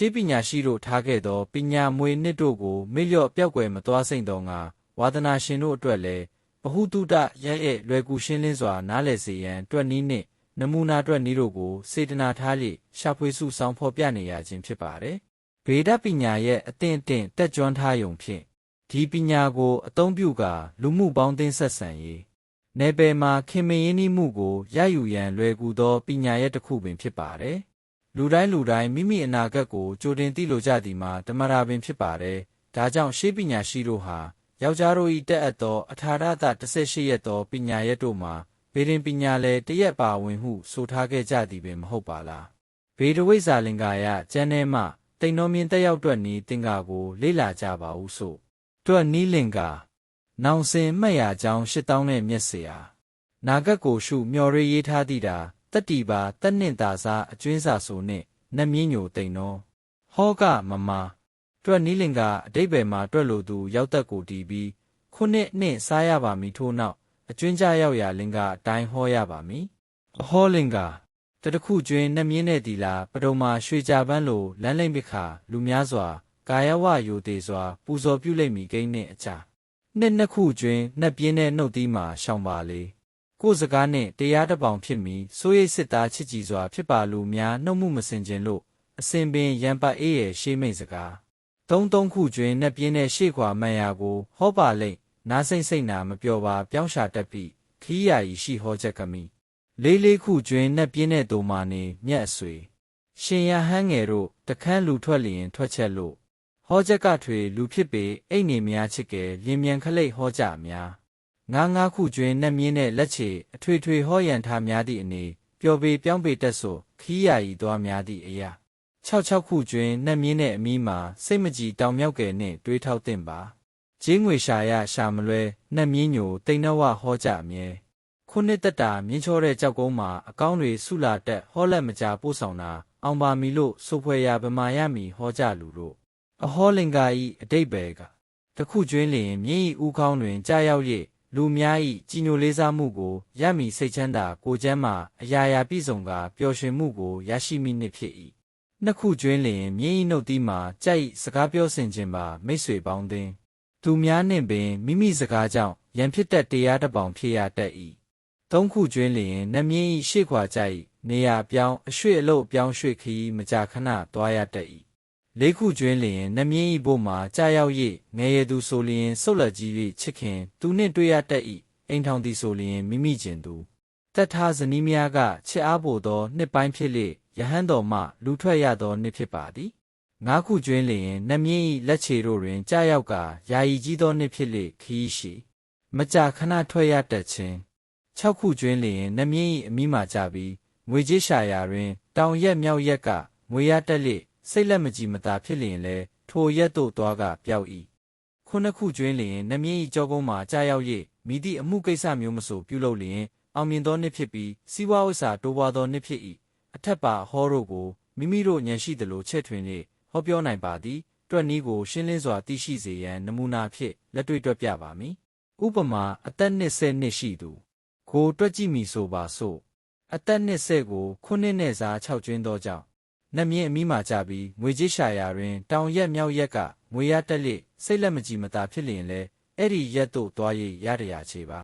ရှေးပညာရှိတို့ထားခဲ့သောပညာမွေနှစ်တို့ကိုမေ့လျော့ပျောက်ကွယ်မသွားစိမ့်သောငါဝါသနာရှင်တို့အတွက်လည်းဘဟုတုတရဲရဲ့လွယ်ကူရှင်းလင်းစွာနားလည်စေရန်တွက်နည်းနှင့်နမူနာတွက်နည်းတို့ကိုစေတနာထားလျက်ရှာဖွေစုဆောင်ဖော်ပြနေရခြင်းဖြစ်ပါတယ်။ဗေဒပညာရဲ့အသင့်အတင့်တက်ကြွထားယုံဖြင့်ဒီပညာကိုအသုံးပြုကာလူမှုပေါင်းသင်းဆက်ဆံရေးနယ်ပယ်မှာခင်မင်းရင်းနှီးမှုကိုရယူရန်လွယ်ကူသောပညာရဲ့တစ်ခုပင်ဖြစ်ပါတယ်။ လူတိုင်းလူတိုင်းမိမိအနာဂတ်ကိုကြိုတင်သိလိုကြသည်မှာဓမ္မရာပင်ဖြစ်ပါတယ်။ဒါကြောင့်ရှေးပညာရှိတို့ဟာယောက်ျားတို့၏တက်အပ်သောအထာရတ18ရက်သောပညာရက်တို့မှာဗေဒင်ပညာလည်းတရက်ပါဝင်ဟုဆိုထားခဲ့ကြသည်ပင်မဟုတ်ပါလား။ဗေဒဝိဇ္ဇာလင်္ကာယကျမ်းထဲမှတိန်တော်မြင်တက်ရောက်တွက်နီးတင်္ကာကိုလေ့လာကြပါဦးစို့။တွက်နီးလင်္ကာနောင်စင်မှတ်ရကြောင်းရှစ်တောင်းနဲ့မျက်စရာနာဂတ်ကိုရှုမျော်ရေးရေးထားသည့်တာ တတ္တိပါတက်နှင့်တာစားအကျွင်းစာဆိုနှင့်နှမြင့်ညိုတိန်တော်ဟောကမမတွက်နီးလင်ကအတိတ်ဘယ်မှာတွက်လို့သူရောက်သက်ကိုတီးပြီးခုနှစ်နှင့်စားရပါမည်ထို့နောက်အကျွင်းကြရောက်ရာလင်္ကာအတိုင်းဟောရပါမည်အဟောလင်္ကာတတခုကျွင်းနှမြင့်တဲ့ဒီလာပဒုံမှာရွှေကြပန်းလိုလမ်းလိမ့်ပိခါလူများစွာကာယဝယိုသေးစွာ ပူဇော်ပြုလိမ့်မည်ကိန်းနှင့်အချာနှစ်နှစ်ခုကျွင်းနှက်ပြင်းတဲ့နှုတ်သီးမှာရှောင်ပါလေ ကိုယ်စကားနှင့်တရားတပောင်ဖြစ်မီစိုးရိတ်စစ်သားချစ်ကြည်စွာဖြစ်ပါလူများနှုတ်မှုမစင်ခြင်းလို့အစဉ်ပင်ရံပတ်အေးရဲ့ရှေးမိတ်စကားသုံးသုံးခုကျွင်းနှက်ပြင်းတဲ့ရှေ့ခွာမှန်ရာကို ဟောပါလိမ့်နားစိမ့်စိမ့်နာမပြောပါပြောင်းရှာတတ်ပြီးခီးယာဤရှိဟောချက်ကမိလေးလေးခုကျွင်းနှက်ပြင်းတဲ့တုံမာနေမြက်အဆွေရှင်ရဟန်းငယ်တို့တခန်းလူထွက်လျင်ထွက်ချက်လို့ဟောချက်ကထွေလူဖြစ်ပေအိတ်နေများချစ်ကဲလင်းမြန်ခလိတ်ဟောကြများ ငါးငါးခုကျွင်းနှက်မြင်းတဲ့လက်ချေအထွေထွေဟောရန်ထားများသည့်အနေပျော်ပေပြောင်းပေတက်ဆိုခီးယာဤသွားများသည့်အရာ66ခုကျွင်းနှက်မြင်းတဲ့အမီးမှာစိတ်မကြည်တောင်မြောက်ကဲနှင့်တွေးထောက်တင်ပါဂျင်းငွေရှာရရှာမလွဲနှက်မြင်းညိုတိန်နဝဟောကြမြဲခုနှစ်သက်တာမြင်းချောတဲ့ကြောက်ကုန်းမှာအကောင်းတွေဆုလာတက်ဟောလက်မကြပို့ဆောင်တာအောင်ပါမီလို့ဆိုဖွယ်ရာဗမာရမီဟောကြလူတို့အဟောလင်္ကာဤအတိတ်ပဲကတခုကျွင်းလျင်မြင်းဤဥကောင်းတွင်ကြာရောက်၍ လူများဤကြီးညိုလေးစားမှုကိုရမီစိတ်ချမ်းသာကိုကျမ်းမာအရာရာပြည့်စုံကပျော်ရွှင်မှုကိုရရှိမိနှင့်ဖြစ်၏နှစ်ခုကျွင်းလျင်မြင်းဤနှုတ်သီးမှာကြိုက်စကားပြောဆင်ခြင်းပါမိတ်ဆွေပေါင်းသည်သူများနှင့်ပင်မိမိစကားကြောင့်ရန်ဖြစ်တတ်တရားတစ်ပောင်ဖြစ်ရတတ်၏သုံးခုကျွင်းလျင်နှမြင်း၏ရှေ့ခွာကြ၏နေရာပြောင်းအရွှေ့အလုတ်ပြောင်းရွှေ့ခီးမကြာခဏသွားရတတ်၏ လေးခုကျွင်းလျင်နှမြင်း၏ဘို့မှာကြာရောက်၍ငယ်ရသူဆိုလျင်ဆုတ်လက်ကြီး၍ချစ်ခင်သူနှင့်တွေ့ရတတ်၏အိမ်ထောင်သည်ဆိုလျင်မိမိကျင်သူတက်ထားဇနီးများကချစ်အားပို့သောနှစ်ပိုင်းဖြစ်လေယဟန်တော်မှလူထွက်ရသောနှစ်ဖြစ်ပါသည်ငါးခုကျွင်းလျင်နှမြင့်၏လက်ခြေတို့တွင်ကြာရောက်ကယာယီကြီးသောနှစ်ဖြစ်လေခီးရှိမကြာခဏထွက်ရတတ်ခြင်း၆ခုကျွင်းလျင်နှမြင့်၏အမိမှကြပြီးငွေကြေးရှာရာတွင် တောင်ရက်မြောက်ရက်ကငွေရတက်လေ စိတ်လက်မကြည်မသာဖြစ်လျင်လဲထိုရက်သို့သွားကပျောက်၏ခုနှစ်ခုကျွင်းလျင်နှမြင့်၏ကြောကုန်းမှာကြာရောက်၍မိသည့်အမှုကိစ္စမျိုးမဆိုပြုလုပ်လျင်အောင်မြင်သောနှစ်ဖြစ်ပြီးစီးပွားဥစ္စာတိုးပွားသောနှစ်ဖြစ်၏အထက်ပါဟောတို့ကိုမိမိတို့ဉာဏ်ရှိသလိုချက်ထွင်၍ဟောပြောနိုင်ပါသည်တွက်နည်းကိုရှင်းလင်းစွာသိရှိစေရန်နမူနာဖြင့်လက်တွေ့တွက်ပြပါမည်ဥပမာအသက်20နှစ်ရှိသူကိုတွက်ကြည့်မိဆိုပါစို့အသက်20ကိုခုနှစ်နဲ့စား6ကျွင်းသောကြောင့် နှမြင့်အမိမှကြပြီးငွေကြေးရှာရာတွင် တောင်ရက်မြောက်ရက်ကငွေရတက်လေစိတ်လက်မကြည်မသာဖြစ်လျင်လဲအဲ့ဒီရက်သို့သွားရရရချေပါ